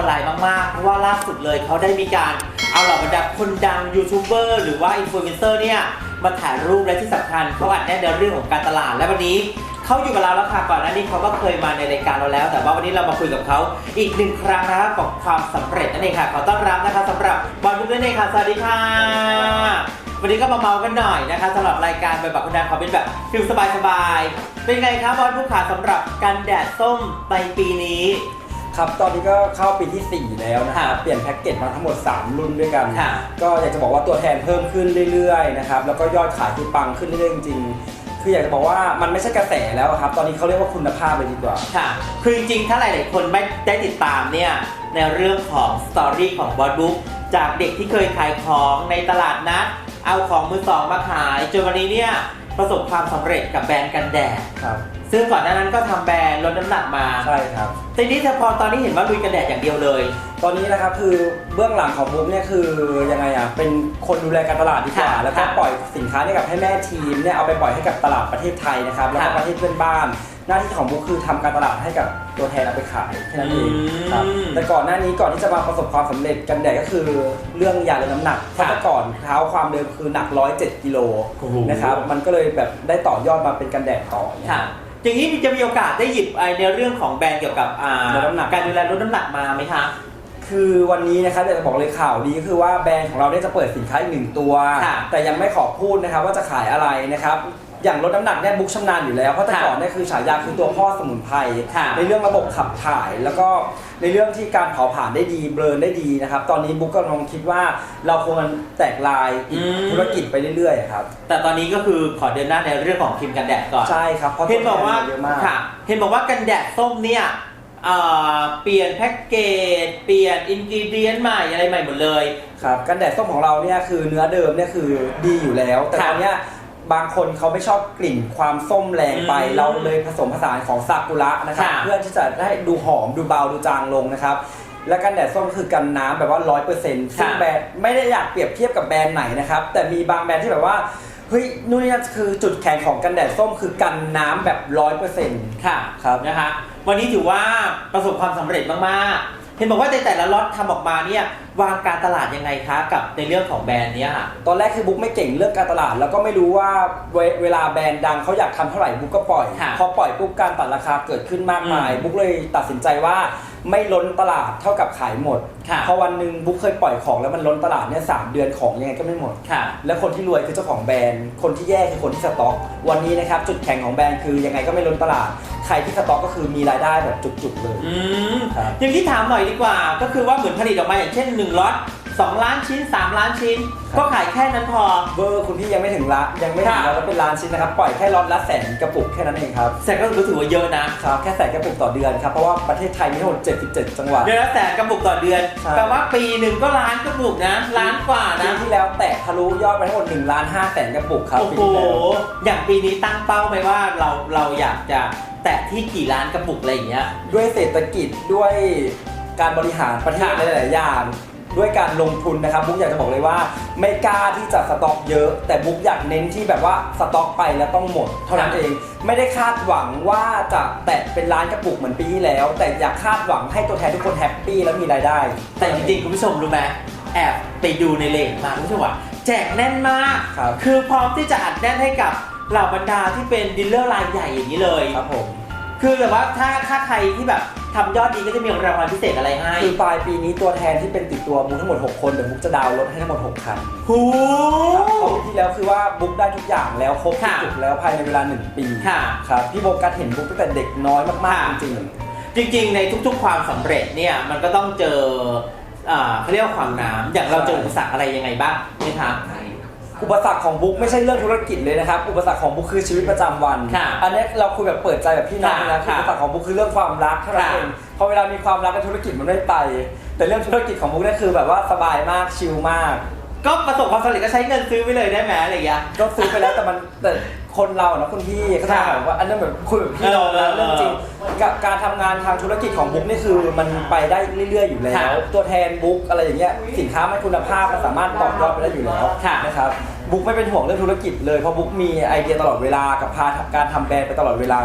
ออนไลน์มากๆ เพราะว่าล่าสุดเลยเขาได้มีการเอาเหล่าบรรดาคนดังยูทูบเบอร์หรือว่าอินฟลูเอนเซอร์เนี่ยมาถ่ายรูปและที่สำคัญเขาอัดแน่นในเรื่องของการตลาดและวันนี้เขาอยู่กับเราแล้วค่ะก่อนหน้านี้เขาก็เคยมาในรายการเราแล้ว แต่ว่าวันนี้เรามาคุยกับเขาอีกหนึ่งครั้งนะครับกับความสำเร็จนั่นเองค่ะขอต้อนรับนะคะสำหรับบอลบุ๊กนั่นเองค่ะสวัสดีค่ะ วันนี้ก็มาเมากันหน่อยนะคะสำหรับรายการแบบบักคุณดังขอเป็นแบบฟิลสบายๆเป็นไงครับบอลผู้ขาสำหรับกันแดดส้มในปีนี้ ครับตอนนี้ก็เข้าปีที่ 4 แล้วนะครับค่ะเปลี่ยนแพ็กเกจมาทั้งหมด 3 รุ่นด้วยกัน ค่ะ ก็อยากจะบอกว่าตัวแทนเพิ่มขึ้นเรื่อยๆนะครับแล้วก็ยอดขายคือปังขึ้นเรื่อยๆจริงๆคืออยากจะบอกว่ามันไม่ใช่กระแสแล้วอะครับตอนนี้เขาเรียกว่าคุณภาพเลยดีกว่า ค่ะ คือจริงๆ ถ้าหลายๆ คนไม่ได้ติดตามเนี่ย ในเรื่องของสตอรี่ของบอลบุ๊กจากเด็กที่เคยขายของในตลาดนัด เอาของมือสองมาขาย จนวันนี้เนี่ย ประสบความสำเร็จกับแบรนด์กันแดด ครับ ซึ่งก่อนหน้านั้นก็ทำแบรนด์ลดน้ำหนักมาใช่ครับ ทีนี้เธอพอตอนนี้เห็นว่าลุยกันแดดอย่างเดียวเลย ตอนนี้นะครับคือเบื้องหลังของบุ๊กเนี่ยคือยังไงอะเป็นคนดูแลการตลาดดีกว่าค่ะแล้วก็ค่ะปล่อยสินค้าเนี่ยกับให้แม่ทีมเนี่ยเอาไปปล่อยให้กับตลาดประเทศไทยนะครับแล้วก็ค่ะประเทศเพื่อนบ้านหน้าที่ของบุ๊กคือทำการตลาดให้กับตัวแทนเอาไปขายแค่นั้นเองครับอืมแต่ก่อนหน้านี้ก่อนที่จะมาประสบความสำเร็จกันแดดก็คือเรื่องยาลดน้ำหนักเพราะแต่ก่อนเท้าความเดิมคือหนัก 107กิโลโอ้โห นะครับมันก็เลยแบบได้ต่อยอดมาเป็นกันแดดต่อเนี่ย ค่ะอย่างนี้จะมีโอกาสได้หยิบไอในเรื่องของแบรนด์เกี่ยวกับอ่าลดน้ำหนัก การดูแลลดน้ำหนักมาไหมคะ คือวันนี้นะครับอยากจะบอกเลยข่าวดีก็คือว่าแบรนด์ของเราเนี่ยจะเปิดสินค้าอีกหนึ่งตัว ค่ะแต่ยังไม่ขอพูดนะครับว่าจะขายอะไรนะครับ อย่างลดน้ำหนักเนี่ยบุ๊กชำนาญอยู่แล้ว เพราะแต่ค่ะก่อนเนี่ยคือฉายาคือตัวพ่อสมุนไพรค่ะในเรื่องระบบขับถ่าย แล้วก็ในเรื่องที่การเผาผลาญได้ดีเบลนได้ดีนะครับ ตอนนี้บุ๊กก็ลองคิดว่าเราควรแตกลายอีกอืม ธุรกิจไปเรื่อยๆครับ แต่ตอนนี้ก็คือขอเดินหน้าในเรื่องของครีมกันแดดก่อนใช่ครับเพราะเห็นบอกว่าตัวแทนเยอะมาก ค่ะเห็นบอกว่ากันแดดส้มเนี่ยอ่าเปลี่ยนแพ็กเกจเปลี่ยนอินกิเดียนใหม่อะไรใหม่หมดเลย ครับกันแดดส้มของเราเนี่ยคือเนื้อเดิมเนี่ยคือดีอยู่แล้ว แต่ค่ะตอนเนี้ย บางคนเขาไม่ชอบกลิ่นความส้มแรงไปอืมเราเลยผสมผสานของซากุระนะครับค่ะเพื่อที่จะได้ดูหอมดูเบาดูจางลงนะครับ และกันแดดส้มคือกันน้ำแบบว่า100%ซึ่งค่ะแบรนด์ไม่ได้อยากเปรียบเทียบกับแบรนด์ไหนนะครับ แต่มีบางแบรนด์ที่แบบว่าเฮ้ยนู่นนี่นั่นคือจุดแข็งของกันแดดส้มคือกันน้ำแบบ100%ค่ะครับ นะคะ วันนี้ถือว่าประสบความสำเร็จมากๆ เห็นบอกว่าในแต่ละล็อตทำออกมาเนี่ยวางการตลาดยังไงคะกับในเรื่องของแบรนด์เนี้ยค่ะ ตอนแรกคือบุ๊กไม่เก่งเรื่องการตลาด แล้วก็ไม่รู้ว่าเวเวลาแบรนด์ดังเขาอยากทำเท่าไหร่บุ๊กก็ปล่อย ค่ะพอปล่อยปุ๊บการตัดราคาเกิดขึ้นมากมาย อืม บุ๊กเลยตัดสินใจว่า ไม่ล้นตลาดเท่ากับขายหมดค่ะพอวันหนึ่งบุ๊กเคยปล่อยของแล้วมันล้นตลาดเนี่ยสามเดือนของยังไงก็ไม่หมด ค่ะ และคนที่รวยคือเจ้าของแบรนด์ คนที่แย่คือคนที่สต็อก วันนี้นะครับจุดแข็งของแบรนด์คือยังไงก็ไม่ล้นตลาด ใครที่สต็อกก็คือมีรายได้แบบจุกๆเลย อืมครับ อย่างที่ถามหน่อยดีกว่า ก็คือว่าเหมือนผลิตออกมาอย่างเช่น1ล็อต 2 ล้านชิ้น 3 ล้านชิ้น ก็ขายแค่นั้นพอ เบอร์คุณพี่ยังไม่ถึงละยังไม่ถึงค่ะแล้วเป็นล้านชิ้นนะครับ ปล่อยแค่ล็อตละแสนกระปุกแค่นั้นเองครับแต่ก็ถือว่าเยอะนะครับแค่แสนกระปุกต่อเดือนครับ เพราะว่าประเทศไทยมีทั้งหมด 77 จังหวัด เดือนละแสนกระปุกต่อเดือนใช่ แปลว่าปีหนึ่งก็ล้านกระปุกนะล้านกว่าปีนะ ที่แล้วแตะทะลุยอดไปทั้งหมด1ล้าน5แสนกระปุกครับโอ้ปีโห ที่แล้วอย่างปีนี้ตั้งเป้าไหมว่าเราเราอยากจะแตะที่กี่ล้านกระปุกอะไรอย่างเงี้ย ด้วยเศรษฐกิจด้วยการบริหารประเทศค่ะ หลายๆอย่าง ด้วยการลงทุนนะครับบุ๊กอยากจะบอกเลยว่า ไม่กล้าที่จะสต็อกเยอะ แต่บุ๊กอยากเน้นที่แบบว่าสต็อกไปแล้วต้องหมด เท่านั้นเอง ไม่ได้คาดหวังว่าจะแตะเป็นล้านกระปุกเหมือนปีที่แล้ว แต่อยากคาดหวังให้ตัวแทนทุกคนแฮปปี้แล้วมีรายได้ แต่จริงๆคุณผู้ชมรู้ไหมแอบไปดูในเลนมาคุณผู้ชมว่าแจกแน่นมากครับคือพร้อมที่จะอัดแน่นให้กับเหล่าบรรดาที่เป็นดีลเลอร์รายใหญ่อย่างนี้เลย ครับผม คือแบบว่าถ้าถ้าใครที่แบบ ทำยอดดีก็จะมีรางวัลพิเศษอะไรให้คือปลายปีนี้ตัวแทนที่เป็นติดตัวบุ๊กทั้งหมด 6 คนเดี๋ยวบุ๊กจะดาวน์รถให้ทั้งหมด6คันหูเพราะปีที่แล้วคือว่าบุ๊กได้ทุกอย่างแล้วครบทุกค่ะจุดแล้วภายในเวลา 1 ปีค่ะครับพี่โบกัสเห็นบุ๊กตั้งแต่เด็กน้อยมากค่ะๆจริงจริงๆ ในทุกๆ ความสำเร็จเนี่ยมันก็ต้องเจออ่าเขาเรียกว่าความน้ำอย่างเราเจออุปสรรคอะไรยังไงบ้างไหมคะ ๆ อุปสรรคของบุ๊กไม่ใช่เรื่องธุรกิจเลยนะครับ อุปสรรคของบุ๊กคือชีวิตประจำวัน ค่ะอันนี้เราคุยแบบเปิดใจแบบพี่น้องนะค่ะอุปสรรคของบุ๊กคือเรื่องความรักเท่านั้นค่ะเองพอเวลามีความรักในธุรกิจมันไม่ไป แต่เรื่องธุรกิจของบุ๊กเนี่ยคือแบบว่าสบายมากชิลมาก ก็ประสบความสำเร็จก็ใช้เงินซื้อไปเลยได้ไหมอะไรอย่างเงี้ย ก็ซื้อไปแล้วแต่มันแต่ คนเราอะเนาะคุณพี่เขาจะค่ะแบบว่าอันนั้นแบบคุยแบบพี่น้องเออนะเรื่องจริงกับการทำงานทางธุรกิจของบุ๊กนี่คือมันไปได้เรื่อย ๆ อยู่แล้ค่ะวตัวแทนบุ๊กอะไรอย่างเงี้ยสินค้ามันคุณภาพมันสามารถต่อยอดไปได้อยู่แล้วค่ะ นะครับบุ๊กไม่เป็นห่วงเรื่องธุรกิจเลยเพราะบุ๊กมีไอเดียตลอดเวลากับพาการทำแบรนด์ไปตลอดเวลา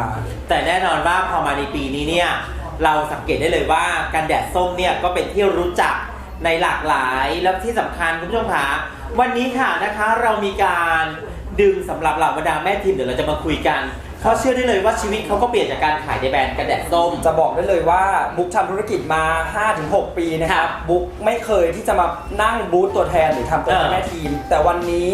แต่แน่นอนว่าพอมาในปีนี้เนี่ยเราสังเกตได้เลยว่ากันแดดส้มเนี่ยก็เป็นที่รู้จักในหลากหลายแล้วที่สำคัญคุณผู้ชมคะวันนี้ค่ะนะคะเรามีการ ดึงสำหรับเหล่าบรรดาแม่ทีมเดี๋ยวเราจะมาคุยกัน เพราะเชื่อได้เลยว่าชีวิตเขาก็เปลี่ยนจากการขายในแบรนด์กันแดดส้ม จะบอกได้เลยว่าบุ๊กทำธุรกิจมา 5-6 ปีนะครับค่ะบุ๊กไม่เคยที่จะมานั่งบูธตัวแทนหรือทำตัวแทนเออแม่ทีม แต่วันนี้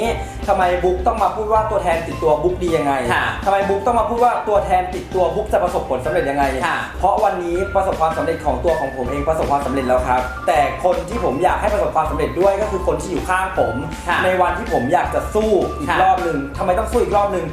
ทำไมบุ๊กต้องมาพูดว่าตัวแทนติดตัวบุ๊กดียังไงค่ะทำไมบุ๊กต้องมาพูดว่าตัวแทนติดตัวบุ๊กจะประสบผลสำเร็จยังไง ค่ะ เพราะวันนี้ประสบความสำเร็จของตัวของผมเองประสบความสำเร็จแล้วครับ แต่คนที่ผมอยากให้ประสบความสำเร็จด้วยก็คือคนที่อยู่ข้างผม ค่ะในวันที่ผมอยากจะสู้อีกค่ะ รอบหนึ่งทำไมต้องสู้อีกรอบหนึ่ง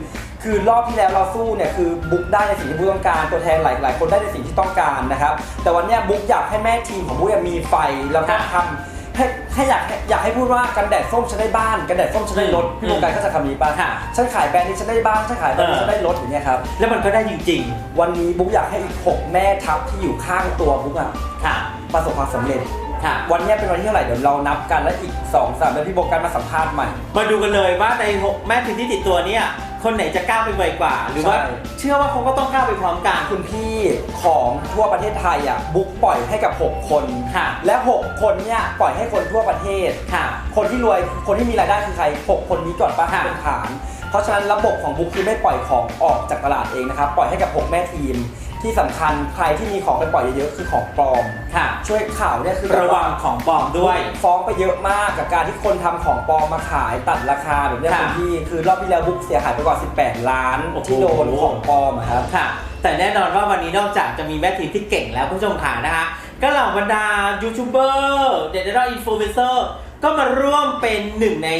คือรอบที่แล้วเราสู้เนี่ยคือบุ๊กได้ในสิ่งที่บุ๊กต้องการตัวแทนหลายหลายคนได้ในสิ่งที่ต้องการนะครับแต่วันเนี้ยบุ๊กอยากให้แม่ทีมของบุ๊กมีไฟแล้วก็ค่ะทำ ให้ให้อยากให้อยากให้พูดว่ากันแดดส้มฉันได้บ้าน กันแดดส้มฉันได้รถอืมพี่วงการก็จะคำนี้ป่ะค่ะฉันขายแบรนด์นี้ฉันได้บ้านฉันขายแบรนด์นี้เออฉันได้รถอย่างเงี้ยครับแล้วมันก็ได้จริงวันนี้บุ๊กอยากให้อีกหกแม่ทัพที่อยู่ข้างตัวบุ๊กอะๆค่ะประสบความสำเร็จ ค่ะ วันเนี้ยเป็นวันที่เท่าไหร่เดี๋ยวเรานับกันแล้วอีก2อสามเดือนพี่โบกันมาสัมภาษณ์ใหม่ มาดูกันเลยว่าในหกแม่ทีมที่ติดตัวเนี่ยคนไหนจะก้าวไปไวกว่า หรือว่าใช่ เชื่อว่าเขาก็ต้องก้าวไปพร้อมกันคุณพี่ของทั่วประเทศไทยอะบุ๊กปล่อยให้กับ 6 คน ค่ะและ 6 คนเนี่ยปล่อยให้คนทั่วประเทศ ค่ะ คนที่รวยคนที่มีรายได้คือใคร 6 คนนี้ก่อนป้าค่ะ เป็นฐาน เพราะฉะนั้นระบบของบุ๊กคือไม่ปล่อยของออกจากตลาดเองนะครับ ปล่อยให้กับ 6 แม่ทีม ที่สำคัญใครที่มีของไปปล่อยเยอะๆคือของปลอม ค่ะ ช่วยข่าวเนี่ยคือแบบระวังของปลอมด้วย ฟ้องไปเยอะมากกับการที่คนทำของปลอมมาขายตัดราคาแบบเนี้ยค่ะคุณพี่คือรอบที่แล้วบุ๊กเสียหายไปกว่า 18 ล้านโอ้โห ที่โดนของปลอมอะครับ ค่ะ แต่แน่นอนว่าวันนี้นอกจากจะมีแม่ทีมที่เก่งแล้วคุณผู้ชมขานะคะ ก็เหล่าบรรดายูทูบเบอร์เด็ดดออินฟลูเอนเซอร์ ก็มาร่วมเป็นหนึ่งใน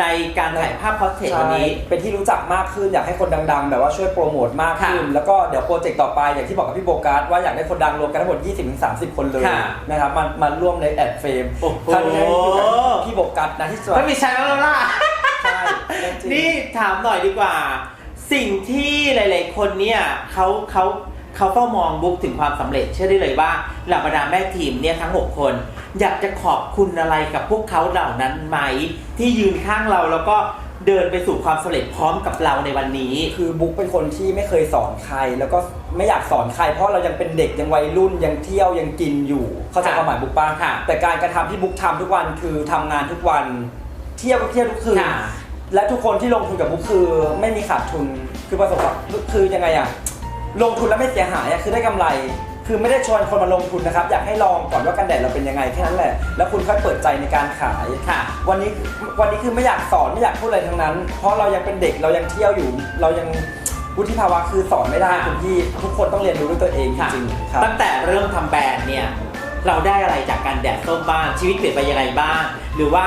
ในการถ่ายภาพพอสเทรตวันนี้ใช่เป็นที่รู้จักมากขึ้นอยากให้คนดังๆ แบบว่าช่วยโปรโมทมากขึ้น ค่ะแล้วก็เดี๋ยวโปรเจกต์ต่อไปอย่างที่บอกกับพี่โบกัสว่าอยากได้คนดังรวมกันทั้งหมด 20-30 คนเลยค่ะนะครับมามาร่วมในแอดเฟรมโอ้โห ครั้งนี้ให้พี่โบกัสนะที่สวไม่ยมีใช้แล้วล่ะ ใช่เรื่องจริง นี่ถามหน่อยดีกว่า สิ่งที่หลาย ๆ คนเนี่ยเขาเขาเขาเฝ้ามองบุ๊กถึงความสำเร็จเชื่อได้เลยว่าเหล่าบรรดาแม่ทีมเนี่ยทั้ง 6 คน อยากจะขอบคุณอะไรกับพวกเขาเหล่านั้นไหม ที่ยืนข้างเราแล้วก็เดินไปสู่ความสำเร็จพร้อมกับเราในวันนี้ คือบุ๊กเป็นคนที่ไม่เคยสอนใคร แล้วก็ไม่อยากสอนใคร เพราะเรายังเป็นเด็กยังวัยรุ่นยังเที่ยวยังกินอยู่ เข้าใจค่ะความหมายบุ๊กป้าค่ะ แต่การกระทำที่บุ๊กทำทุกวันคือทำงานทุกวัน เที่ยวก็เที่ยวทุกคืนค่ะ และทุกคนที่ลงทุนกับบุ๊กคือไม่มีขาดทุนคือประสบความคือยังไงอะลงทุนแล้วไม่เสียหายอะคือได้กำไร คือไม่ได้ชวนคนมาลงทุนนะครับ อยากให้ลองก่อนว่ากันแดดเราเป็นยังไงแค่นั้นแหละ แล้วคุณค่อยเปิดใจในการขายค่ะ วันนี้วันนี้คือไม่อยากสอนไม่อยากพูดอะไรทั้งนั้น เพราะเรายังเป็นเด็กเรายังเที่ยวอยู่ เรายังวุฒิภาวะคือสอนไม่ได้ค่ะคุณพี่ทุกคนต้องเรียนรู้ด้วยตัวเองจค่ะริงๆครับ ตั้งแต่เริ่มทำแบรนด์เนี่ย เราได้อะไรจากการแดดส้มบ้างชีวิตเปลี่ยนไปยังไงบ้าง หรือว่า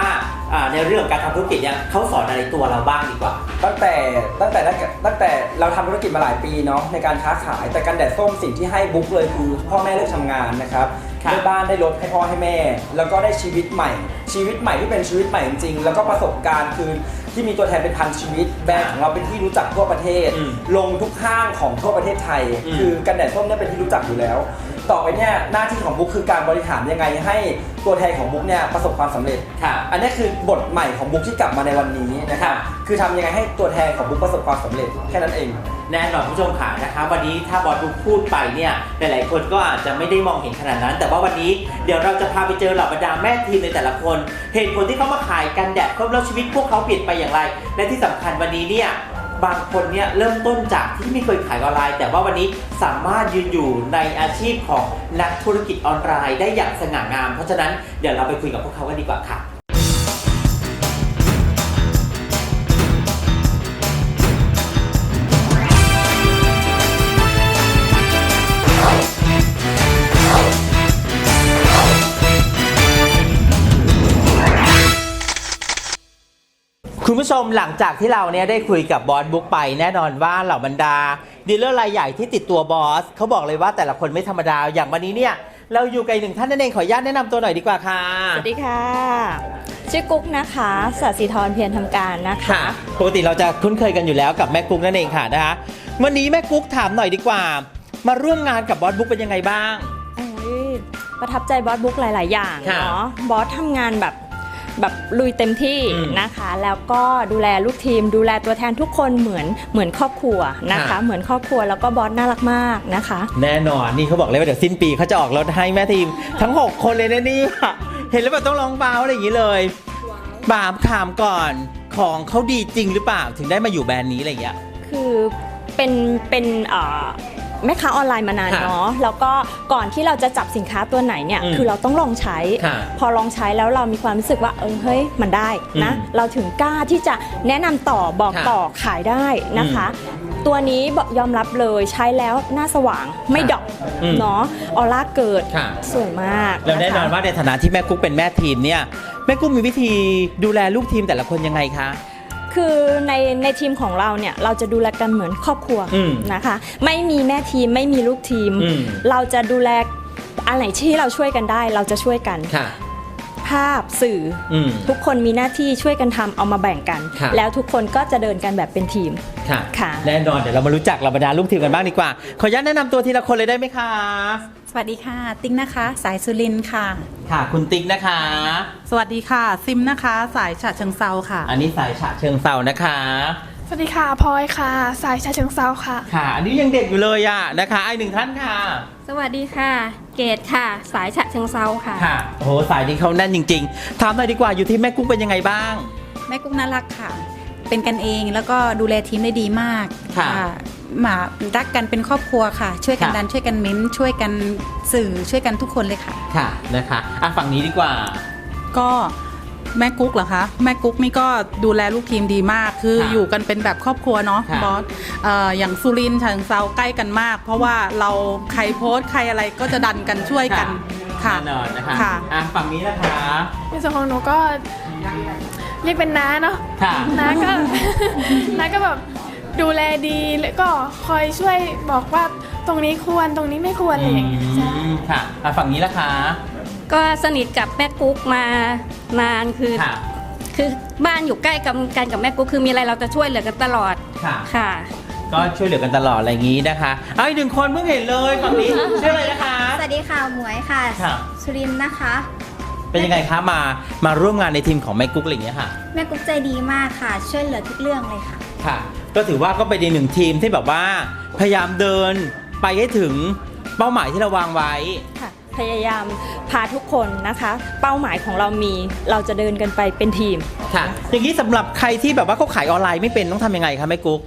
อ่าในเรื่องของการทำธุรกิจเนี่ยเขาสอนอะไรตัวเราบ้างดีกว่า ตั้งแต่ตั้งแต่ตั้งแต่ตั้งแต่เราทำธุรกิจมาหลายปีเนาะในการค้าขายแต่กันแดดส้มสิ่งที่ให้บุ๊กเลยคือพ่อแม่เลิกทำงานนะครับครับได้บ้านได้รถให้พ่อให้แม่ แล้วก็ได้ชีวิตใหม่ ชีวิตใหม่ที่เป็นชีวิตใหม่จริงๆแล้วก็ประสบการณ์คือที่มีตัวแทนเป็นพันชีวิต แบรนด์ของเราเป็นที่รู้จักทั่วประเทศอืมลงทุกห้างของทั่วประเทศไทยอืมคือกันแดดส้มเนี่ยเป็นที่รู้จักอยู่แล้ว ต่อไปเนี่ยหน้าที่ของบุ๊กคือการบริหารยังไงให้ตัวแทนของบุ๊กเนี่ยประสบความสำเร็จ ค่ะ อันนี้คือบทใหม่ของบุ๊กที่กลับมาในวันนี้นะครับค่ะคือทำยังไงให้ตัวแทนของบุ๊กประสบความสำเร็จแค่นั้นเอง แน่นอนคุณผู้ชมค่ะนะคะวันนี้ถ้าบอสบุ๊กพูดไปเนี่ยหลายๆคนก็อาจจะไม่ได้มองเห็นขนาดนั้น แต่ว่าวันนี้เดี๋ยวเราจะพาไปเจอเหล่าบรรดาแม่ทีมในแต่ละคน เหตุผลที่เขามาขายกันแดดครบแล้วชีวิตพวกเขาเปลี่ยนไปอย่างไร และที่สำคัญวันนี้เนี่ย บางคนเนี่ยเริ่มต้นจากที่ไม่เคยขายออนไลน์ แต่ว่าวันนี้สามารถยืนอยู่ในอาชีพของนักธุรกิจออนไลน์ ได้อย่างสง่างาม เพราะฉะนั้นเดี๋ยวเราไปคุยกับพวกเขากันดีกว่าค่ะ คุณผู้ชมหลังจากที่เราเนี่ยได้คุยกับบอสบุ๊กไปแน่นอนว่าเหล่าบรรดาดีลเลอร์รายใหญ่ที่ติดตัวบอสเขาบอกเลยว่าแต่ละคนไม่ธรรมดาอย่างวันนี้เนี่ย เราอยู่กับอีกหนึ่งท่านนั่นเองขออนุญาตแนะนำตัวหน่อยดีกว่าค่ะ สวัสดีค่ะ ชื่อกุ๊กนะคะสัสิธรเพียรทำการนะคะ ค่ะปกติเราจะคุ้นเคยกันอยู่แล้วกับแม่กุ๊กนั่นเองค่ะนะคะวันนี้แม่กุ๊กถามหน่อยดีกว่า มาร่วมงานกับบอสบุ๊กเป็นยังไงบ้างโอ้ยประทับใจบอสบุ๊กหลาย ๆ อย่างค่ะ เนาะบอสทำงานแบบ แบบลุยเต็มที่อืมนะคะ แล้วก็ดูแลลูกทีม ดูแลตัวแทนทุกคนเหมือนเหมือนครอบครัวนะคะค่ะเหมือนครอบครัวแล้วก็บอสน่ารักมากนะคะ แน่นอนนี่เขาบอกเลยว่าเดี๋ยวสิ้นปีเขาจะออกรถให้แม่ทีม ทั้ง 6 คนเลยนะเนี่ยเห็นแล้วแบบต้องร้องบ้าวอะไรอย่างนี้เลยบามถามก่อนของเขาดีจริงหรือเปล่าถึงได้มาอยู่แบรนด์นี้อะไรอย่างเงี้ยคือเป็นเป็นเอ่อ แม่ค้าออนไลน์มานานค่ะเนาะแล้วก็ก่อนที่เราจะจับสินค้าตัวไหนเนี่ยอืมคือเราต้องลองใช้ค่ะพอลองใช้แล้วเรามีความรู้สึกว่าเออเฮ้ยมันได้นะอืมเราถึงกล้าที่จะแนะนำต่อบอกค่ะต่อขายได้นะคะ ตัวนี้บอกยอมรับเลยใช้แล้วหน้าสว่างไม่ค่ะดอกอืมเนาะออร่าเกิดค่ะสวยมากแล้วแน่นอนะคะว่าในฐานะที่แม่กุ๊กเป็นแม่ทีมเนี่ยแม่กุ๊กมีวิธีดูแลลูกทีมแต่ละคนยังไงคะ คือในในทีมของเราเนี่ยเราจะดูแลกันเหมือนครอบครัวอืมนะคะ ไม่มีแม่ทีมไม่มีลูกทีม อืม เราจะดูแลอะไรที่เราช่วยกันได้ เราจะช่วยกัน ค่ะ ภาพสื่อออืมทุกคนมีหน้าที่ช่วยกันทำเอามาแบ่งกันค่ะแล้วทุกคนก็จะเดินกันแบบเป็นทีม ค่ะ ค่ะ แน่นอนเดี๋ยวเรามารู้จักเราบรรดาลูกทีมกันบ้างดีกว่า ขออนุญาตแนะนำตัวทีละคนเลยได้ไหมคะ สวัสดีค่ะ ติ๊งนะคะ สายสุรินทร์ค่ะ ค่ะคุณติ๊กนะคะ สวัสดีค่ะ ซิมนะคะ สายฉะเชิงเซาค่ะ อันนี้สายฉะเชิงเซานะคะ สวัสดีค่ะพลอยค่ะ สายชาเชิงเซาค่ะ ค่ะ อันนี้ยังเด็กอยู่เลยอะนะคะไอกหนึ่งท่านค่ะ สวัสดีค่ะ เกดค่ะ สายฉะเชิงเซาค่ะ ค่ะโอ้โหสายนี้เขาแน่นจริง ๆถามหน่อยดีกว่าอยู่ที่แม่กุ๊กเป็นยังไงบ้าง แม่กุ๊กน่ารักค่ะ เป็นกันเองแล้วก็ดูแลทีมได้ดีมากค่ะ มารักกันเป็นครอบครัวค่ะ ช่วยกันค่ะ ดันช่วยกันเม้นช่วยกันสื่อช่วยกันทุกคนเลยค่ะ ค่ะนะคะอะฝั่งนี้ดีกว่า ก็แม่กุ๊กเหรอคะ แม่กุ๊กนี่ก็ดูแลลูกทีมดีมาก คือค่ะอยู่กันเป็นแบบครอบครัวเนาะค่ะบอสเอ่ออย่างสุรินทร์ฉะเชิงเซาใกล้กันมาก เพราะว่าเราใครโพสต์ใครอะไรก็จะดันกันช่วยกัน ค่ะ แน่นอนนะคะค่ะ อะฝั่งนี้นะคะในส่วนของหนูก็เรียกเป็นน้าเนาะค่ะ น้าก็ น้าก็แบบ ดูแลดีแล้วก็คอยช่วยบอกว่าตรงนี้ควรตรงนี้ไม่ควรอะไรอย่างเงี้ยใช่อืมค่ะอะฝั่งนี้ละคะก็สนิทกับแม่กุ๊กมานานคือค่ะคือบ้านอยู่ใกล้กับกันกับแม่กุ๊กคือมีอะไรเราจะช่วยเหลือกันตลอดค่ะ ค่ะ ก็ช่วยเหลือกันตลอดอะไรอย่างนี้นะคะเอาอีกหนึ่งคนเพิ่งเห็นเลยฝั่งนี้ ชื่ออะไรนะคะ สวัสดีค่ะ หมวยค่ะ ค่ะ สุรินทร์นะคะ เป็นยังไงคะมามาร่วมงานในทีมของแม่กุ๊กอะไรอย่างเงี้ยค่ะ แม่กุ๊กใจดีมากค่ะ ช่วยเหลือทุกเรื่องเลยค่ะ ค่ะ ก็ถือว่าก็เป็นอีกหนึ่งทีมที่แบบว่าพยายามเดินไปให้ถึงเป้าหมายที่เราวางไว้ ค่ะพยายามพาทุกคนนะคะ เป้าหมายของเรามีเราจะเดินกันไปเป็นทีม ค่ะ อย่างนี้สำหรับใครที่แบบว่าเขาขายออนไลน์ไม่เป็นต้องทำยังไงคะแม่กุ๊ก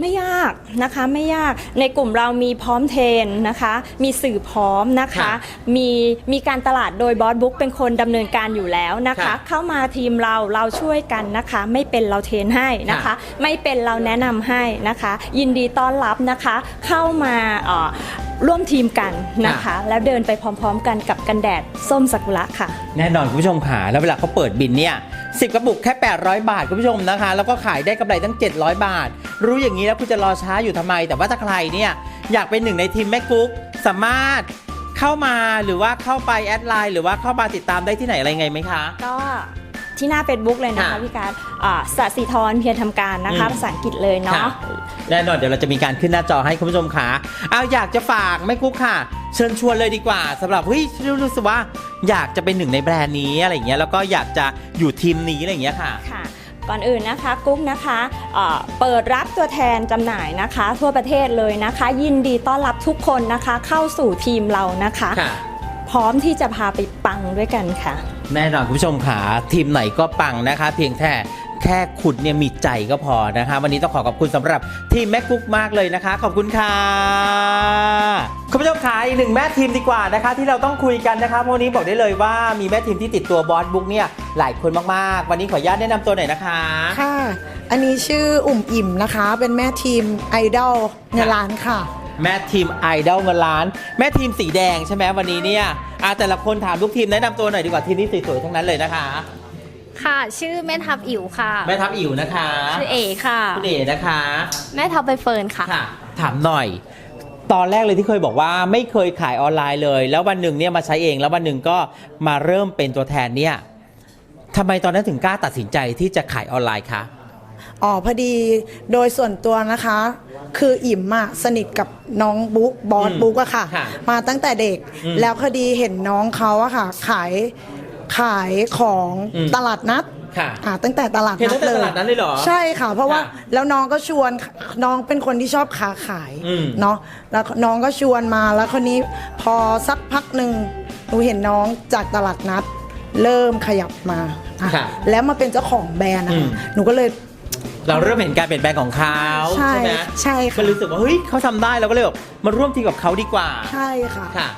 ไม่ยากนะคะไม่ยากในกลุ่มเรามีพร้อมเทรนนะคะ มีสื่อพร้อมนะคะ ค่ะมีมีการตลาดโดยบอสบุ๊กเป็นคนดำเนินการอยู่แล้วนะคะ ค่ะเข้ามาทีมเราเราช่วยกันนะคะ ไม่เป็นเราเทรนให้นะคะ ค่ะไม่เป็นเราแนะนำให้นะคะ ยินดีต้อนรับนะคะ เข้ามาเอ่อร่วมทีมกันนะคะ แล้วเดินไปพร้อมๆ กันกับกันแดดส้มสักุระค่ะ แน่นอนคุณผู้ชมค่ะแล้วเวลาเขาเปิดบินเนี่ยสิบกระปุกแค่ 800 บาทคุณผู้ชมนะคะ แล้วก็ขายได้กำไรตั้ง 700 บาท รู้อย่างนี้แล้วคุณจะรอช้าอยู่ทำไม แต่ว่าถ้าใครเนี่ยอยากเป็นหนึ่งในทีมแม่กุ๊กสามารถเข้ามาหรือว่าเข้าไปแอดไลน์หรือว่าเข้ามาติดตามได้ที่ไหนอะไรไงไหมคะ ก็ ที่หน้า Facebook เลยนะคะค่ะ พี่การอ่าสสิธรเพียรทำการนะคะอืมภาษาอังกฤษเลยเนาะ ค่ะแน่นอนเดี๋ยวเราจะมีการขึ้นหน้าจอให้คุณผู้ชมค่ะเอาอยากจะฝากแม่กุ๊กค่ะ เชิญชวนเลยดีกว่าสำหรับเฮ้ยรู้สึกว่าอยากจะเป็นหนึ่งในแบรนด์นี้อะไรอย่างเงี้ยแล้วก็อยากจะอยู่ทีมนี้อะไรอย่างเงี้ยค่ะ ค่ะก่อนอื่นนะคะกุ๊กนะคะเอ่อเปิดรับตัวแทนจำหน่ายนะคะ ทั่วประเทศเลยนะคะ ยินดีต้อนรับทุกคนนะคะเข้าสู่ทีมเรานะคะ ค่ะ พร้อมที่จะพาไปปังด้วยกันค่ะ แน่นอนคุณผู้ชมค่ะทีมไหนก็ปังนะคะ เพียงแค่แค่คุณเนี่ยมีใจก็พอนะคะ วันนี้ต้องขอขอบคุณสำหรับทีมแม่กุ๊กมากเลยนะคะ ขอบคุณค่ะคุณผู้ชมค่ะอีกหนึ่งแม่ทีมดีกว่านะคะ ที่เราต้องคุยกันนะคะเพราะวันนี้บอกได้เลยว่ามีแม่ทีมที่ติดตัวบอสบุ๊กเนี่ยหลายคนมากๆ วันนี้ขออนุญาตแนะนำตัวหน่อยนะคะค่ะ อันนี้ชื่ออุ่มอิ่มนะคะ เป็นแม่ทีมไอดอลในร้านค่ะ แม่ทีมไอดอลเงินล้าน แม่ทีมสีแดงใช่ไหมวันนี้เนี่ยอะแต่ละคนถามลูกทีมแนะนำตัวหน่อยดีกว่าทีมนี้สวยๆทั้งนั้นเลยนะคะ ค่ะ ชื่อแม่ทับอิ๋วค่ะ แม่ทัพอิ๋วนะคะชื่อเอค่ะ คุณเอ๋นะคะ แม่ทับใบเฟิร์นค่ะ ค่ะ ถามหน่อย ตอนแรกเลยที่เคยบอกว่าไม่เคยขายออนไลน์เลย แล้ววันหนึ่งเนี่ยมาใช้เองแล้ววันหนึ่งก็มาเริ่มเป็นตัวแทนเนี่ยทำไมตอนนั้นถึงกล้าตัดสินใจที่จะขายออนไลน์คะ อ๋อพอดีโดยส่วนตัวนะคะ คืออิ่มอะสนิทกับน้องบุ๊กบอสอืมบุ๊กอะค่ะ ค่ะมาตั้งแต่เด็ก อืมแล้วพอดีเห็นน้องเขาอะค่ะ ขายขายของอืมตลาดนัดค่ะอ่าตั้งแต่ตลาดเห็นนัตั้ดงแต่เลยตลาดนัดเลยเหรอใช่ค่ะ เพราะว่าค่ะแล้วน้องก็ชวนน้องเป็นคนที่ชอบค้าขายอืม เนาะแล้วน้องก็ชวนมาแล้วคนนี้พอสักพักหนึ่งหนูเห็นน้องจากตลาดนัด เริ่มขยับมาอะค่ะแล้วมาเป็นเจ้าของแบรนด์นะอืคะมหนูก็เลย เราเริ่มเห็นการเปลี่ยนแปลงของเขาใช่ไหมใช่ค่ะก็รู้สึกว่าเฮ้ยเขาทำได้เราก็เลยแบบมาร่วมทีมกับเขาดีกว่า ใช่ค่ะค่ะ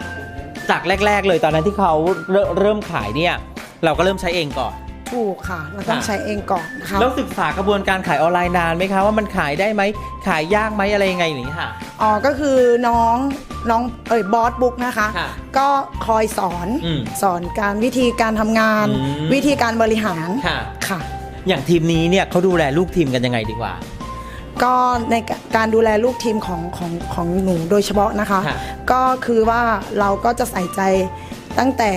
จากแรก ๆ เลยตอนนั้นที่เขาเริ่มเริ่มขายเนี่ย เราก็เริ่มใช้เองก่อนถูกค่ะ เราต้องค่ะใช้เองก่อนนะคะแล้วศึกษากระบวนการขายออนไลน์นานไหมคะว่ามันขายได้ไหมขายยากไหมอะไรยังไงอย่างนี้ค่ะอ๋อก็คือน้องน้องเอ้ยบอสบุ๊กนะคะค่ะก็คอยสอนอืมสอนการวิธีการทำงานอืมวิธีการบริหารค่ะค่ะ อย่างทีมนี้เนี่ยเขาดูแลลูกทีมกันยังไงดีกว่า ก็ในการดูแลลูกทีมของของของหนูโดยเฉพาะนะคะ ค่ะ ก็คือว่าเราก็จะใส่ใจตั้งแต่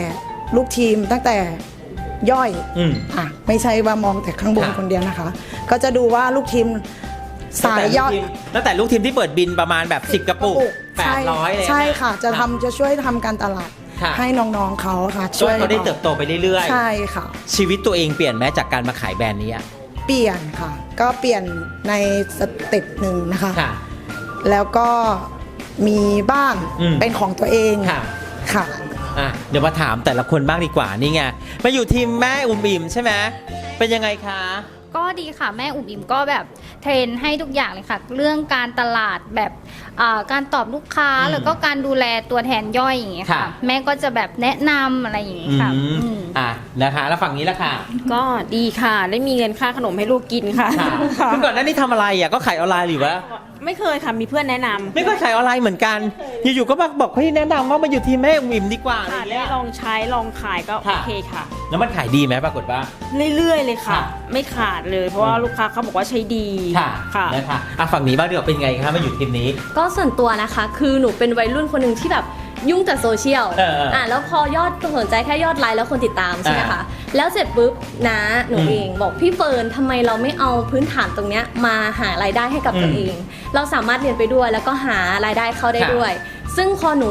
ลูกทีมตั้งแต่ย่อย อืม อะไม่ใช่ว่ามองแต่ข้างบนค่ะ คนเดียวนะคะ ก็จะดูว่าลูกทีมสายย่อยตั้งแต่ลูกทีมที่เปิดบินประมาณแบบ 10 กระปุกใช่800เลยใช่ค่ะ จะทำจะช่วยทำการตลาด ค่ะ ให้น้องๆเขาค่ะช่วยเขาได้น้องเติบโตไปเรื่อยใช่ค่ะ ๆ ชีวิตตัวเองเปลี่ยนไหมจากการมาขายแบรนด์นี้อะเปลี่ยนค่ะ ก็เปลี่ยนในสเต็ปหนึ่งนะคะ ค่ะ แล้วก็มีบ้านอืม เป็นของตัวเองค่ะ ค่ะ อะเดี๋ยวมาถามแต่ละคนบ้างดีกว่านี่ไงมาอยู่ทีมแม่อุ่มอิ่มใช่ไหมเป็นยังไงคะ ก็ดีค่ะแม่อุ๋มอิมก็แบบเทรนให้ทุกอย่างเลยค่ะ เรื่องการตลาดแบบอ่าการตอบลูกค้าอืมแล้วก็การดูแลตัวแทนย่อยอย่างเงี้ยค่ะ ค่ะ แม่ก็จะแบบแนะนำอะไรอย่างเงี้ยค่ะอืมอืม อะนะคะ แล้วฝั่งนี้ละค่ะก็ดีค่ะ ได้มีเงินค่าขนมให้ลูกกินค่ะค่ะคุณก่อนหน้านี้ทำอะไรอะก็ขายออนไลน์หรือวะ ไม่เคยค่ะมีเพื่อนแนะนำไม่ก็ขายออนไลน์เหมือนกัน อยู่ๆก็มาบอกให้แนะนำว่ามาอยู่ทีมแม่อุ่มอิ่มดีกว่าอะไรค่ะอย่างได้เงี้ย ลองใช้ลองขายก็โอค่ะ เคค่ะ แล้วมันขายดีไหมปรากฏว่า เรื่อยๆเลยค่ะ ค่ะ ไม่ขาดเลยเพราะว่าลูกค้าเขาบอกว่าใช้ดีค่ะค่ะนะคะอะฝั่งนี้บ้างดีกว่าเป็นไงคะมาอยู่ทีมนี้ ก็ส่วนตัวนะคะคือหนูเป็นวัยรุ่นคนหนึ่งที่แบบยุ่งแต่โซเชียลเออเอออ่อะแล้วพอยอดสนใจแค่ยอดไลค์แล้วคนติดตามใช่ไหมอ่าคะแล้วเสร็จปุ๊บนะหนูอืมเองบอกพี่เฟิร์นทำไมเราไม่เอาพื้นฐานตรงเนี้ยมาหารายได้ให้กับอืมตัวเอง เราสามารถเรียนไปด้วย แล้วก็หารายได้เข้าได้ค่ะด้วย ซึ่งพอหนู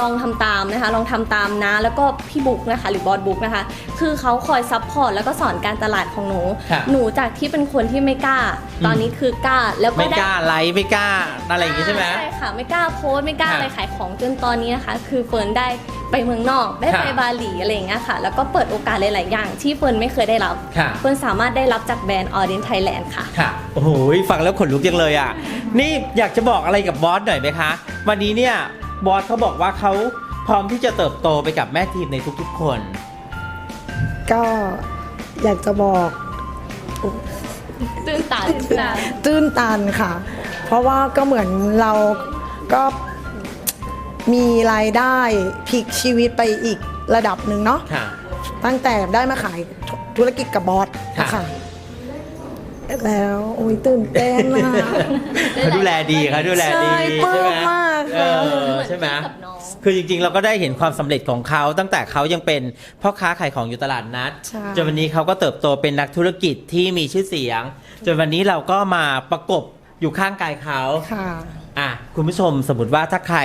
ลองทำตามนะคะ ลองทำตามนะแล้วก็พี่บุ๊กนะคะ หรือบอสบุ๊กนะคะ คือเขาคอยซัพพอร์ตแล้วก็สอนการตลาดของหนูค่ะหนูจากที่เป็นคนที่ไม่กล้า ตอนนี้คือกล้าแล้วก็ไม่ได้กล้าไลค์ไม่กล้าอะไรอย่างงี้ใช่ไหมใช่ค่ะไม่กล้าโพสต์ไม่กล้าค่ะอะไรขายของจนตอนนี้นะคะ คือเฟิร์นได้ไปเมืองนอกได้ค่ะไปบาหลีอะไรอย่างเงี้ยค่ะ แล้วก็เปิดโอกาสหลาย ๆ อย่าง ที่เฟิร์นไม่เคยได้รับค่ะเฟิร์นสามารถได้รับจากแบรนด์ออเดนไทยแลนด์ค่ะ ค่ะ โอ้โห ฟังแล้วขนลุกจังเลยอะนี่อยากจะบอกอะไรกับบอสหน่อยไหมคะ วันนี้เนี่ยบอสเขาบอกว่าเขาพร้อมที่จะเติบโตไปกับแม่ทีมในทุกๆคน ก็อยากจะบอกตื่นตาตื่นตาตื้นตันค่ะ เพราะว่าก็เหมือนเราก็มีรายได้พลิกชีวิตไปอีกระดับหนึ่งเนาะค่ะตั้งแต่ได้มาขายธุรกิจกับบอสค่ะค่ะ แล้วโอ้ยตื่นเต้นอะเขาดูแลดีเขาดูแลดีใช่ปลื้ใช่ไหมมมากเอค่ะอใช่ไหมกับน้อง คือจริงๆ เราก็ได้เห็นความสำเร็จของเขาตั้งแต่เขายังเป็นพ่อค้าขายของอยู่ตลาดนัดใช่ จนวันนี้เขาก็เติบโตเป็นนักธุรกิจที่มีชื่อเสียง จนวันนี้เราก็มาประกบอยู่ข้างกายเขา ค่ะ อะคุณผู้ชมสมมติว่าถ้าใคร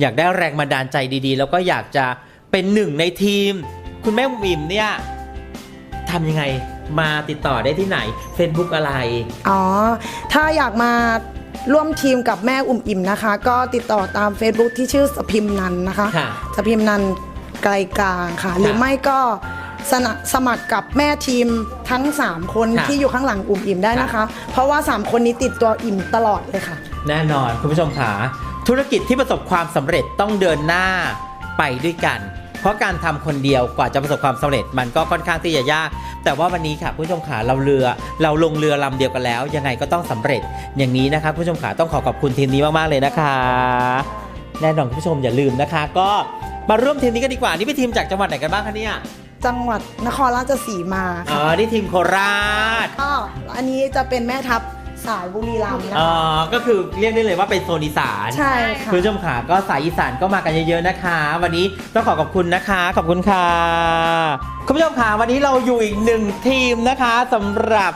อยากได้แรงบันดาลใจดีๆ แล้วก็อยากจะเป็นหนึ่งในทีม คุณแม่บุ๋มอิ่มเนี่ยทำยังไง มาติดต่อได้ที่ไหน Facebook อะไร อ๋อ ถ้าอยากมาร่วมทีมกับแม่อุ่มอิ่มนะคะ ก็ติดต่อตาม Facebook ที่ชื่อสพิมนันนะคะค่ะสพิมนันไกลกลางค่ะ หรือไม่ก็สนะสมัครกับแม่ทีมทั้ง 3 คนค่ะที่อยู่ข้างหลังอุ่มอิ่มได้นะคะเพราะว่า 3 คนนี้ติดตัวอิ่มตลอดเลยค่ะ แน่นอนคุณผู้ชมขาธุรกิจที่ประสบความสำเร็จต้องเดินหน้าไปด้วยกันเพ ราะการทำคนเดียวกว่าจะประสบความสำเร็จมันก็ค่อนข้างที่จะยาก แต่ว่าวันนี้ค่ะคุณผู้ชมขาเราเรือ เราลงเรือลำเดียวกันแล้ว ยังไงก็ต้องสำเร็จอย่างนี้นะคะคุณผู้ชมขาต้องขอขอบคุณทีมนี้มากๆเลยนะคะ แน่นอนคุณผู้ชมอย่าลืมนะคะ ก็มาร่วมทีมนี้กันดีกว่านี่เป็นทีมจากจังหวัดไหนกันบ้างคะเนี่ยจังหวัดนครราชสีมาอ๋ค่ะอนี่ทีมโคราชก็อันนี้จะเป็นแม่ทัพ สายบุรีรัมย์นะอ๋อคะก็คือเรียกได้เลยว่าเป็นโซนอีสานใช่ค่ะ คุณผู้ชมขาก็สายอีสานก็มากันเยอะๆนะคะ วันนี้ต้องขอขอบคุณนะคะ ขอบคุณค่ะคุณผู้ชมขาวันนี้เราอยู่อีกหนึ่งทีมนะคะสำหรับ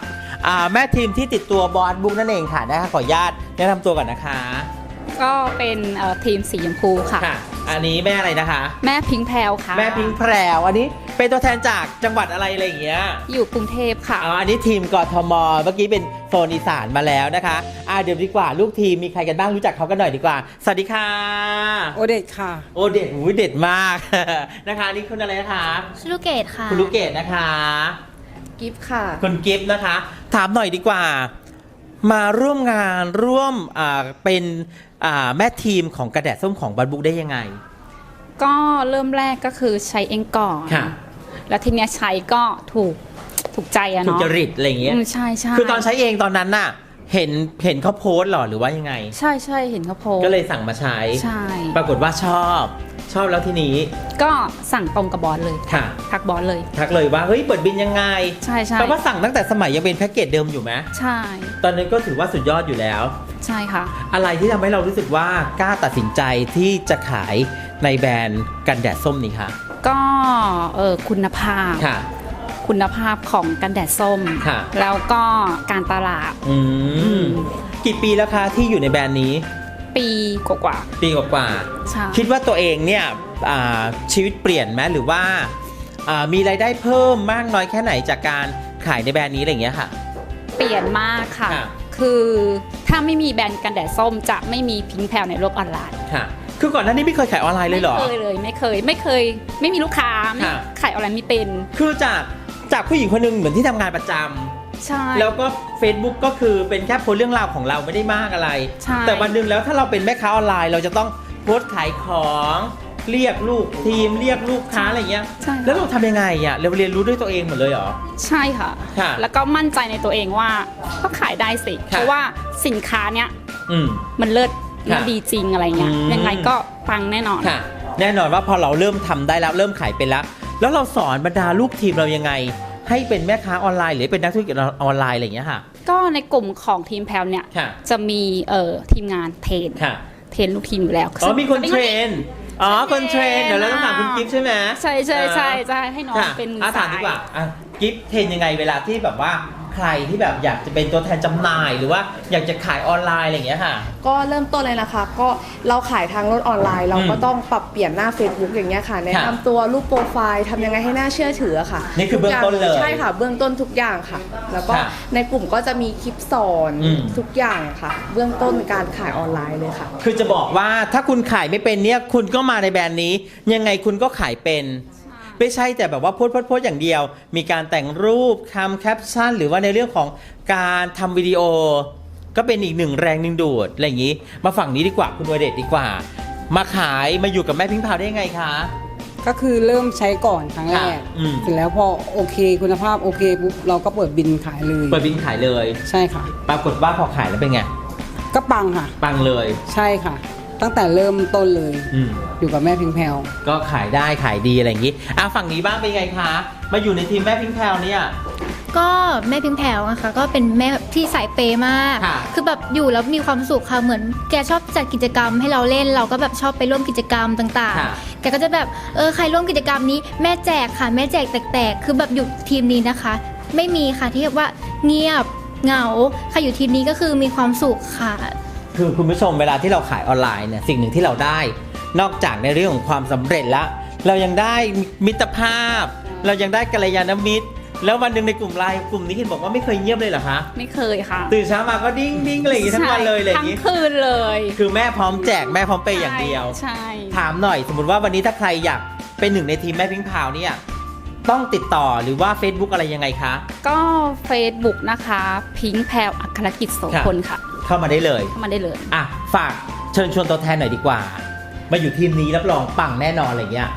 อ่าแม่ทีมที่ติดตัวบอสบุ๊กนั่นเองค่ะนะคะขออนุญาตแนะนำตัวก่อนนะคะ ก็เป็นเอ่อทีมสีชมพูค่ะ ค่ะ อันนี้แม่อะไรนะคะ แม่พิงแพรวค่ะ แม่พิงแพรวอันนี้เป็นตัวแทนจากจังหวัดอะไรอะไรอย่างเงี้ยอยู่กรุงเทพค่ะ อ๋ออันนี้ทีมกทมเมื่อกี้เป็นโซนอีสานมาแล้วนะคะอ่าเดี๋ยวดีกว่าลูกทีมมีใครกันบ้างรู้จักเขากันหน่อยดีกว่า สวัสดีค่ะ โอเดตค่ะ โอเด็ดหูยเด็ดมาก นะคะนี่คุณอะไรนะคะ ชื่อลูกเกดค่ะ คุณลูกเกดนะคะ กิฟค่ะ คุณกิฟต์นะคะ ถามหน่อยดีกว่า มาร่วมงานร่วมอ่าเป็น อ่าแม่ทีมของกระแดดส้มของบันบุกได้ยังไง ก็เริ่มแรกก็คือใช้เองก่อน ค่ะ แล้วทีเนี้ยใช้ก็ถูกถูกใจอะถูกเนาะจริตอะไรอย่างเงี้ย อืมใช่ใช่คือตอนใช้เองตอนนั้นน่ะ เห็นเห็นเขาโพสต์เหรอหรือว่ายังไง ใช่ใช่เห็นเขาโพสต์ก็เลยสั่งมาใช้ ใช่ ปรากฏว่าชอบ ชอบแล้วทีนี้ก็สั่งตรงกับบอสเลย ค่ะ ทักบอสเลย ทักเลยว่าเฮ้ยเปิดบินยังไงใช่ใช่แปลว่าสั่งตั้งแต่สมัยยังเป็นแพ็กเกจเดิมอยู่ไหมใช่ ตอนนั้นก็ถือว่าสุดยอดอยู่แล้ว ใช่ค่ะ อะไรที่ทำให้เรารู้สึกว่ากล้าตัดสินใจที่จะขายในแบรนด์กันแดดส้มนี้คะก็เออคุณภาพ ค่ะ คุณภาพของกันแดดส้ม ค่ะ แล้วก็การตลาดอืมกี่ปีแล้วคะที่อยู่ในแบรนด์นี้ ปีกว่าปีกว่าๆใช่ๆคิดว่าตัวเองเนี่ยอ่าชีวิตเปลี่ยนไหมหรือว่าอ่ามีรายได้เพิ่มมากน้อยแค่ไหนจากการขายในแบรนด์นี้อะไรอย่างเงี้ยค่ะ เปลี่ยนมากค่ะ ค่ะ คือถ้าไม่มีแบรนด์กันแดดส้มจะไม่มีพิงแพลในโลกออนไลน์ค่ะคือก่อนหน้านี้ไม่เคยขายออนไลน์เลยเหรอ ไม่เคยเลยไม่เคยไม่เคย ไม่มีลูกค้าไม่ค่ะ ขายออนไลน์ไม่เป็น คือจากจากผู้หญิงคนหนึ่งเหมือนที่ทำงานประจำใช่ แล้วก็ Facebook ก็คือเป็นแค่โพสต์เรื่องราวของเราไม่ได้มากอะไร ใช่ แต่วันหนึ่งแล้วถ้าเราเป็นแม่ค้าออนไลน์เราจะต้องโพสต์ขายของ เรียกลูกทีมเรียกลูกค้าอะไรเงี้ย ใช่ แล้วเราทำยังไงอะเราเรียนรู้ด้วยตัวเองหมดเลยเหรอ ใช่ค่ะ ค่ะแล้วก็มั่นใจในตัวเองว่าก็ขายได้สิ ค่ะ เพราะว่าสินค้าเนี้ยอืม มันเลิศค่ะมันดีจริงอะไรเงี้ย อืม ยังไงก็ปังแน่นอน ค่ะ แน่นอนว่าพอเราเริ่มทำได้แล้วเริ่มขายเป็นแล้ว แล้วเราสอนบรรดาลูกทีมเรายังไง ให้เป็นแม่ค้าออนไลน์หรือเป็นนักธุรกิจออนไลน์อะไรอย่างเงี้ยค่ะ ก็ในกลุ่มของทีมแพลเนี่ย ค่ะ จะมีเอ่อทีมงานเทรนค่ะเทรนลูกทีมอยู่แล้วอ๋อมีคนจะเทรน อ๋อคนเทรนเดี๋ยวเราต้องถามคุณกิฟต์ใช่ไหมใช่ใช่ใช่อ่าใช่ให้น้องค่ะเป็นมืออะซ้าถามดียกว่าอะกิฟต์เทรนยังไงเวลาที่แบบว่า ใครที่แบบอยากจะเป็นตัวแทนจำหน่าย หรือว่าอยากจะขายออนไลน์อะไรอย่างเงี้ยค่ะ ก็เริ่มต้นเลยนะคะ ก็เราขายทางรถออนไลน์ เราก็อืมต้องปรับเปลี่ยนหน้า Facebook อย่างเงี้ยค่ะแนะนำตัวรูปโปรไฟล์ทำยังไงให้น่าเชื่อถืออะค่ะนี่คือเบื้องต้นเลยใช่ค่ะ เบื้องต้นทุกอย่างค่ะ แล้วก็ค่ะในกลุ่มก็จะมีคลิปสอนอืม ทุกอย่างค่ะ เบื้องต้นการขายออนไลน์เลยค่ะ คือจะบอกว่าถ้าคุณขายไม่เป็นเนี่ยคุณก็มาในแบรนด์นี้ ยังไงคุณก็ขายเป็น ไม่ใช่แต่แบบว่าโพสต์โพสต์โพสต์อย่างเดียว มีการแต่งรูปคำแคปชั่น หรือว่าในเรื่องของการทำวิดีโอ ก็เป็นอีกหนึ่งแรงหนึ่งดูดอะไรอย่างนี้ มาฝั่งนี้ดีกว่าคุณวเดชดีกว่า มาขายมาอยู่กับแม่พิงพาวได้ยังไงคะ ก็คือเริ่มใช้ก่อนครั้งแรกค่ะอืม เสร็จแล้วพอโอเคคุณภาพโอเคปุ๊บเราก็เปิดบินขายเลยเปิดบินขายเลย ใช่ค่ะ ปรากฏว่าพอขายแล้วเป็นไง ก็ปังค่ะ ปังเลย ใช่ค่ะ ตั้งแต่เริ่มต้นเลยอืม อยู่กับแม่พิงแพลวก็ขายได้ขายดีอะไรอย่างนี้อะฝั่งนี้บ้างเป็นไงคะ มาอยู่ในทีมแม่พิงแพลวเนี่ย ก็แม่พิมพ์แพรวนะคะ ก็เป็นแม่ที่สายเปย์มาก ค่ะ คือแบบอยู่แล้วมีความสุขค่ะ เหมือนแกชอบจัดกิจกรรมให้เราเล่น เราก็แบบชอบไปร่วมกิจกรรมต่างค่ะ ๆ แกก็จะแบบเออใครร่วมกิจกรรมนี้แม่แจกค่ะ แม่แจกแตกๆ คือแบบอยู่ทีมนี้นะคะ ไม่มีค่ะที่แบบว่าเงียบเหงา ใครอยู่ทีมนี้ก็คือมีความสุขค่ะ คือคุณผู้ชมเวลาที่เราขายออนไลน์เนี่ยสิ่งหนึ่งที่เราได้ นอกจากในเรื่องของความสำเร็จแล้ว เรายังได้มิตรภาพ เรายังได้กัลยาณมิตร แล้ววันหนึ่งในกลุ่มไลน์กลุ่มนี้เห็นบอกว่าไม่เคยเงียบเลยเหรอคะไม่เคยค่ะตื่นเช้ามาก็ดิ้งดิ้งอะไรอย่างงี้ทั้งวันเลยอะไรอย่างทั้งี้งคืนเลยคือแม่พร้อมแจกแม่พร้อมเปย์อย่างเดียวใช่ ถามหน่อยสมมติว่าวันนี้ถ้าใครอยากเป็นหนึ่งในทีมแม่พิงพาวเนี่ยต้องติดต่อหรือว่า Facebook อะไรยังไงคะ ก็ Facebook นะคะ พิงแพลวอัครกิจโสพลค่ะ เข้ามาได้เลยเข้ามาได้เลยอะฝากเชิญชวนตัวแทนหน่อยดีกว่า มาอยู่ทีมนี้รับรองปังแน่นอนอะไรอย่างเงี้ย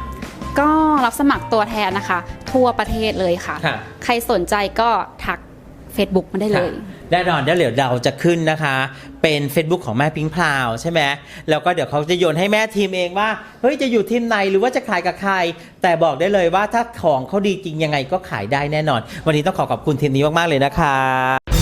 ก็รับสมัครตัวแทนนะคะ ทั่วประเทศเลยค่ะ ค่ะ ใครสนใจก็ทัก Facebook มาได้เลย ค่ะแน่นอนเดี๋ยวเดี๋ยวเราจะขึ้นนะคะ เป็น Facebook ของแม่พิงพลาวใช่ไหมแล้วก็เดี๋ยวเขาจะโยนให้แม่ทีมเองว่า เฮ้ยจะอยู่ทีมไหนหรือว่าจะขายกับใคร แต่บอกได้เลยว่าถ้าของเขาดีจริงยังไงก็ขายได้แน่นอน วันนี้ต้องขอขอบคุณทีมนี้มาก ๆ เลยนะคะ